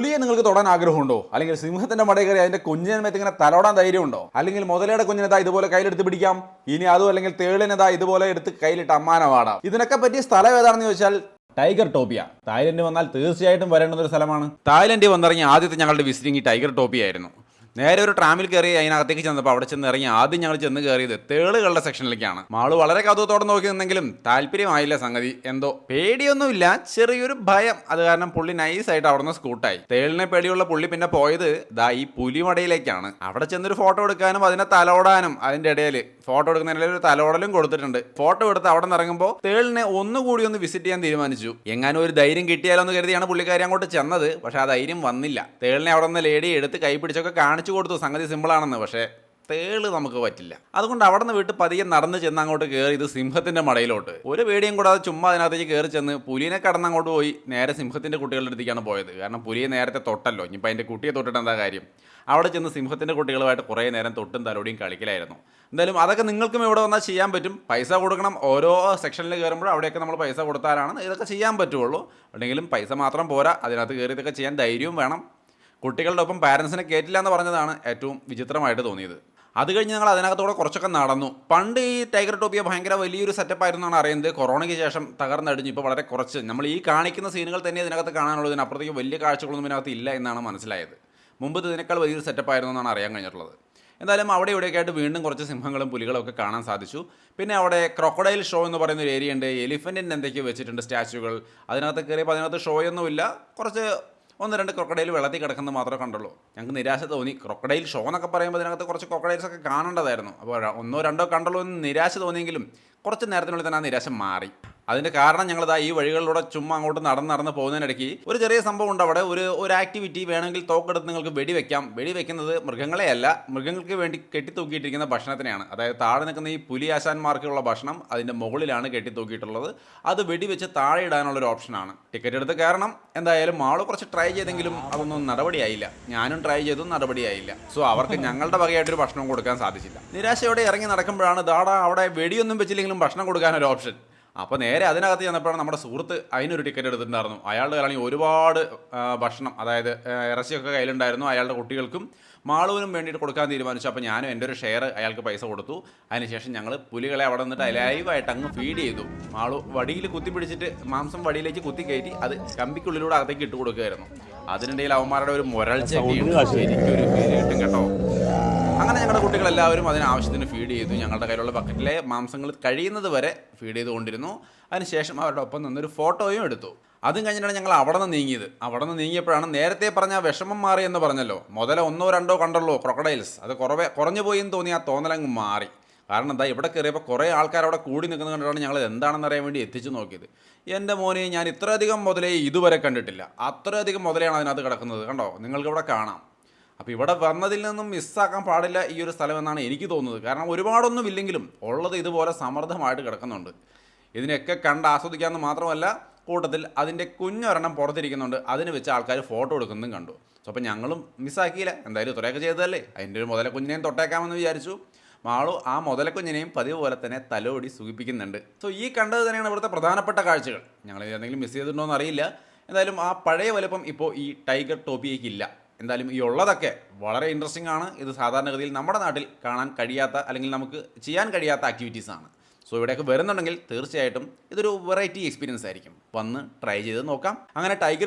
പുലിയെ നിങ്ങൾക്ക് തൊടാൻ ആഗ്രഹമുണ്ടോ? അല്ലെങ്കിൽ സിംഹത്തിന്റെ മടയിൽ കയറി അതിന്റെ കുഞ്ഞിനെ ഇങ്ങനെ തലോടാൻ ധൈര്യമുണ്ടോ? അല്ലെങ്കിൽ മുതലയുടെ കുഞ്ഞിനെതാ ഇതുപോലെ കയ്യിലെടുത്ത് പിടിക്കാം. ഇനി അതും അല്ലെങ്കിൽ തേളിനെതാ ഇതുപോലെ എടുത്ത് കയ്യിലിട്ട് അമ്മാനമാടാം ഇതിനൊക്കെ പറ്റിയ സ്ഥലം ഏതാണെന്ന് ചോദിച്ചാൽ ടൈഗർ ടോപ്പിയ. തായ്ലൻഡ് വന്നാൽ തീർച്ചയായിട്ടും വരേണ്ടുന്ന ഒരു സ്ഥലമാണ്. തായ്ലൻഡിൽ വന്നിറങ്ങിയ ആദ്യത്തെ ഞങ്ങളുടെ വിസിറ്റിംഗ് ടൈഗർ ടോപ്പിയ ആയിരുന്നു നേരെ ഒരു ട്രാമിൽ കയറി അതിനകത്തേക്ക് ചെന്നപ്പോൾ അവിടെ ചെന്ന് ഇറങ്ങി ആദ്യം ഞങ്ങൾ ചെന്ന് കയറിയത് തേളുകളുടെ സെക്ഷനിലേക്കാണ്. മാൾ വളരെ കൗതുകത്തോടെ നോക്കി നിന്നെങ്കിലും താല്പര്യമായില്ല സംഗതി. എന്തോ പേടിയൊന്നുമില്ല ചെറിയൊരു ഭയം. അത് കാരണം പുള്ളി നൈസായിട്ട് അവിടെ നിന്ന് സ്കൂട്ടായി തേളിനെ പേടിയുള്ള പുള്ളി പിന്നെ പോയത് ദാ ഈ പുലിമടയിലേക്കാണ്. അവിടെ ചെന്നൊരു ഫോട്ടോ എടുക്കാനും അതിനെ തലോടാനും അതിന്റെ ഇടയിൽ ഫോട്ടോ എടുക്കുന്നതിനിടയിൽ ഒരു തലോടലും കൊടുത്തിട്ടുണ്ട്. ഫോട്ടോ എടുത്ത് അവിടെ നിന്ന് ഇറങ്ങുമ്പോൾ തേളിനെ ഒന്നുകൂടി ഒന്ന് വിസിറ്റ് ചെയ്യാൻ തീരുമാനിച്ചു. എങ്ങാനും ഒരു ധൈര്യം കിട്ടിയാലോ എന്ന് കരുതിയാണ് പുള്ളിക്കാരി അങ്ങോട്ട് ചെന്നത്. പക്ഷെ ആ ധൈര്യം വന്നില്ല. തേളിനെ അവിടെ നിന്ന് ലേഡി എടുത്ത് കൈ പിടിച്ചൊക്കെ കാണിച്ചു. കൊടുത്തു. സംഗതി സിമ്പിളാണെന്ന് പക്ഷേ തേൾ നമുക്ക് പറ്റില്ല. അതുകൊണ്ട് അവിടെ നിന്ന് വിട്ട് പതിയെ നടന്ന് ചെന്ന് അങ്ങോട്ട് കയറി ഇത് സിംഹത്തിന്റെ മടയിലോട്ട്. ഒരു പേടിയും കൂടാതെ ചുമ്മാ അതിനകത്തേക്ക് കയറി ചെന്ന് പുലിനെ കടന്ന് അങ്ങോട്ട് പോയി നേരെ സിംഹത്തിന്റെ കുട്ടികളുടെ അടുത്തേക്കാണ് പോയത്. കാരണം പുലിയെ നേരത്തെ തൊട്ടല്ലോ. ഇനിയിപ്പോൾ അതിന്റെ കുട്ടിയെ തൊട്ടിട്ട് എന്താ കാര്യം? അവിടെ ചെന്ന് സിംഹത്തിന്റെ കുട്ടികളുമായിട്ട് കുറേ നേരം തൊട്ടും തലോടിയും കളിക്കലായിരുന്നു. എന്തായാലും അതൊക്കെ നിങ്ങൾക്കും ഇവിടെ വന്നാൽ ചെയ്യാൻ പറ്റും. പൈസ കൊടുക്കണം. ഓരോ സെക്ഷനിൽ കയറുമ്പോഴും അവിടെയൊക്കെ നമ്മൾ പൈസ കൊടുത്താലാണ് ഇതൊക്കെ ചെയ്യാൻ പറ്റുള്ളൂ. അല്ലെങ്കിലും പൈസ മാത്രം പോരാ. അതിനകത്ത് കയറി ഇതൊക്കെ ചെയ്യാൻ ധൈര്യവും വേണം. കുട്ടികളുടെ ഒപ്പം പാരൻസിനെ കയറ്റില്ല എന്ന് പറഞ്ഞതാണ് ഏറ്റവും വിചിത്രമായിട്ട് തോന്നിയത്. അത് കഴിഞ്ഞ് ഞങ്ങൾ അതിനകത്തോടെ കുറച്ചൊക്കെ നടന്നു. പണ്ട് ഈ ടൈഗർ ടോപ്പിയ ഭയങ്കര വലിയൊരു സെറ്റപ്പ് ആയിരുന്നു എന്നാണ് അറിയുന്നത്. കൊറോണയ്ക്ക് ശേഷം തകർന്നടിഞ്ഞു ഇപ്പോൾ വളരെ കുറച്ച്. നമ്മൾ ഈ കാണിക്കുന്ന സീനുകൾ തന്നെ ഇതിനകത്ത് കാണാനുള്ളത് ഇതിനപ്പുറത്തേക്ക് വലിയ കാഴ്ചകളൊന്നും ഇതിനകത്ത് ഇല്ല എന്നാണ് മനസ്സിലായത്. മുമ്പ് ഇതിനേക്കാൾ വലിയൊരു സെറ്റപ്പ് ആയിരുന്നു എന്നാണ് അറിയാൻ കഴിഞ്ഞിട്ടുള്ളത്. എന്തായാലും അവിടെ ഇവിടെയൊക്കെ ആയിട്ട് വീണ്ടും കുറച്ച് സിംഹങ്ങളും പുലികളും ഒക്കെ കാണാൻ സാധിച്ചു. പിന്നെ അവിടെ ക്രൊക്കഡൈൽ ഷോ എന്ന് പറയുന്ന ഒരു ഏരിയ ഉണ്ട്. എലിഫന്റിന്റെ എന്തൊക്കെയോ വെച്ചിട്ടുണ്ട് സ്റ്റാച്ചുകൾ അതിനകത്ത് കയറിയപ്പോൾ അതിനകത്ത് ഷോയൊന്നുമില്ല കുറച്ച് ഒന്ന് രണ്ട് ക്രൊക്കഡൈൽ വെള്ളത്തിൽ കിടക്കുന്നത് മാത്രമേ കണ്ടുള്ളൂ. ഞങ്ങൾക്ക് നിരാശ തോന്നി. ക്രൊക്കഡൈൽ ഷോ എന്നൊക്കെ പറയുമ്പോൾ ഇതിനകത്ത് കുറച്ച് ക്രൊക്കഡൈൽസ് ഒക്കെ കാണേണ്ടതായിരുന്നു. അപ്പോൾ ഒന്നോ രണ്ടോ കണ്ടുള്ളൂ എന്ന് നിരാശ തോന്നിയെങ്കിലും കുറച്ച് നേരത്തിനുള്ളിൽ തന്നെ ആ നിരാശ മാറി. അതിന്റെ കാരണം ഞങ്ങൾ ഈ വഴികളിലൂടെ ചുമ്മാ അങ്ങോട്ട് നടന്ന് നടന്ന് പോകുന്നതിനിടയ്ക്ക് ഒരു ചെറിയ സംഭവം ഉണ്ട് അവിടെ. ഒരു ഒരു ആക്ടിവിറ്റി വേണമെങ്കിൽ തോക്കെടുത്ത് നിങ്ങൾക്ക് വെടിവെക്കാം വെടിവെക്കുന്നത് മൃഗങ്ങളെയല്ല മൃഗങ്ങൾക്ക് വേണ്ടി കെട്ടിത്തൂക്കിയിട്ടിരിക്കുന്ന ഭക്ഷണത്തിനെയാണ്. അതായത് താഴെ നിൽക്കുന്ന ഈ പുലി ആശാന്മാർക്കുള്ള ഭക്ഷണം അതിന്റെ മുകളിലാണ് കെട്ടിത്തൂക്കിയിട്ടുള്ളത്. അത് വെടിവെച്ച് താഴെ ഇടാനുള്ള ഒരു ഓപ്ഷനാണ് ടിക്കറ്റ് എടുത്ത് കാരണം എന്തായാലും മാൾ കുറച്ച് ട്രൈ ചെയ്തെങ്കിലും അതൊന്നും നടപടിയായില്ല. ഞാനും ട്രൈ ചെയ്തു നടപടിയായില്ല. സോ അവർക്ക് ഞങ്ങളുടെ വകയായിട്ടൊരു ഭക്ഷണം കൊടുക്കാൻ സാധിച്ചില്ല. നിരാശയോടെ ഇറങ്ങി നടക്കുമ്പോഴാണ് ദാടാ അവിടെ വെടിയൊന്നും വെച്ചില്ലെങ്കിലും ഭക്ഷണം കൊടുക്കാൻ ഒരു ഓപ്ഷൻ അപ്പോൾ നേരെ അതിനകത്ത് ചെന്നപ്പോഴാണ് നമ്മുടെ സുഹൃത്ത് അതിനൊരു ടിക്കറ്റ് എടുത്തിട്ടുണ്ടായിരുന്നു. അയാളുടെ കയ്യിലാണെങ്കിൽ ഒരുപാട് ഭക്ഷണം അതായത് ഇറച്ചിയൊക്കെ കയ്യിലുണ്ടായിരുന്നു അയാളുടെ കുട്ടികൾക്കും മാളുവിനും വേണ്ടിയിട്ട് കൊടുക്കാൻ തീരുമാനിച്ചു. അപ്പോൾ ഞാനും എന്റെ ഒരു ഷെയർ അയാൾക്ക് പൈസ കൊടുത്തു. അതിനുശേഷം ഞങ്ങൾ പുലികളെ അവിടെ നിന്നിട്ട് ലൈവായിട്ട് അങ്ങ് ഫീഡ് ചെയ്തു. മാളു വടിയിൽ കുത്തി പിടിച്ചിട്ട് മാംസം വടിയിലേക്ക് കുത്തി കയറ്റി അത് കമ്പിക്കുള്ളിലൂടെ അകത്തേക്ക് ഇട്ട് കൊടുക്കുകയായിരുന്നു. അതിനിടയിൽ അവന്മാരുടെ ഒരു മുരൾച്ച ശരിക്കും ഒരു ഫീൽ കിട്ടും കേട്ടോ. അങ്ങനെ ഞങ്ങളുടെ കുട്ടികളെല്ലാവരും അതിന് ആവശ്യത്തിന് ഫീഡ് ചെയ്തു. ഞങ്ങളുടെ കയ്യിലുള്ള ബക്കറ്റിലെ മാംസങ്ങൾ കഴിയുന്നത് വരെ ഫീഡ് ചെയ്തുകൊണ്ടിരുന്നു. അതിനുശേഷം അവരുടെ ഒപ്പം നിന്നൊരു ഫോട്ടോയും എടുത്തു. അതും കഴിഞ്ഞിട്ടാണ് ഞങ്ങൾ അവിടെ നിന്ന് നീങ്ങിയത്. അവിടെ നിന്ന് നീങ്ങിയപ്പോഴാണ് നേരത്തെ പറഞ്ഞ വിഷമം മാറി എന്ന് പറഞ്ഞല്ലോ. മുതല ഒന്നോ രണ്ടോ കണ്ടല്ലോ ക്രൊക്കഡൈൽസ് അത് കുറവേ കുറഞ്ഞു പോയി എന്ന് തോന്നി ആ തോന്നലങ്ങ് മാറി. കാരണം എന്താ ഇവിടെ കയറിയപ്പോൾ കുറേ ആൾക്കാർ അവിടെ കൂടി നിൽക്കുന്നത് കണ്ടിട്ടാണ് ഞങ്ങൾ എന്താണെന്ന് അറിയാൻ വേണ്ടി എത്തിച്ചു നോക്കിയത്. എന്റെ മോനെ ഞാൻ ഇത്രയധികം മുതലേ ഇതുവരെ കണ്ടിട്ടില്ല. അത്രയധികം മുതലെയാണ് അതിനകത്ത് കിടക്കുന്നത്. കണ്ടോ? നിങ്ങൾക്ക് ഇവിടെ കാണാം. അപ്പോൾ ഇവിടെ വന്നതിൽ നിന്നും മിസ്സാക്കാൻ പാടില്ല ഈ ഒരു സ്ഥലം എന്നാണ് എനിക്ക് തോന്നുന്നത്. കാരണം ഒരുപാടൊന്നും ഇല്ലെങ്കിലും ഉള്ളത് ഇതുപോലെ സമൃദ്ധമായിട്ട് കിടക്കുന്നുണ്ട്. ഇതിനെയൊക്കെ കണ്ട് ആസ്വദിക്കാമെന്ന് മാത്രമല്ല കൂട്ടത്തിൽ അതിന്റെ കുഞ്ഞൊരെണ്ണം പുറത്തിരിക്കുന്നുണ്ട്. അതിന് വെച്ച് ആൾക്കാർ ഫോട്ടോ എടുക്കുന്നതും കണ്ടു. സോ അപ്പോൾ ഞങ്ങളും മിസ്സാക്കിയില്ല. എന്തായാലും ഇത്രയൊക്കെ ചെയ്തതല്ലേ? അതിന്റെ ഒരു മുതല കുഞ്ഞിനെയും തൊട്ടേക്കാമെന്ന് വിചാരിച്ചു. മാളു ആ മുതലക്കുഞ്ഞിനെയും പതിവ് പോലെ തന്നെ തലോടി സൂചിപ്പിക്കുന്നുണ്ട്. സോ ഈ കണ്ടത് തന്നെയാണ് ഇവിടുത്തെ പ്രധാനപ്പെട്ട കാഴ്ചകൾ. ഞങ്ങൾ എന്തെങ്കിലും മിസ് ചെയ്തിട്ടുണ്ടോ എന്നറിയില്ല എന്തായാലും ആ പഴയ വലുപ്പം ഇപ്പോൾ ഈ ടൈഗർ ടോപ്പിയേക്ക് ഇല്ല. എന്തായാലും ഈ ഉള്ളതൊക്കെ വളരെ ഇൻട്രസ്റ്റിംഗ് ആണ്. ഇത് സാധാരണഗതിയിൽ നമ്മുടെ നാട്ടിൽ കാണാൻ കഴിയാത്ത അല്ലെങ്കിൽ നമുക്ക് ചെയ്യാൻ കഴിയാത്ത ആക്ടിവിറ്റീസ് ആണ്. സോ ഇവിടെയൊക്കെ വരുന്നുണ്ടെങ്കിൽ തീർച്ചയായിട്ടും ഇതൊരു വെറൈറ്റി എക്സ്പീരിയൻസ് ആയിരിക്കും. വന്ന് ട്രൈ ചെയ്ത് നോക്കാം. അങ്ങനെ ടൈഗർ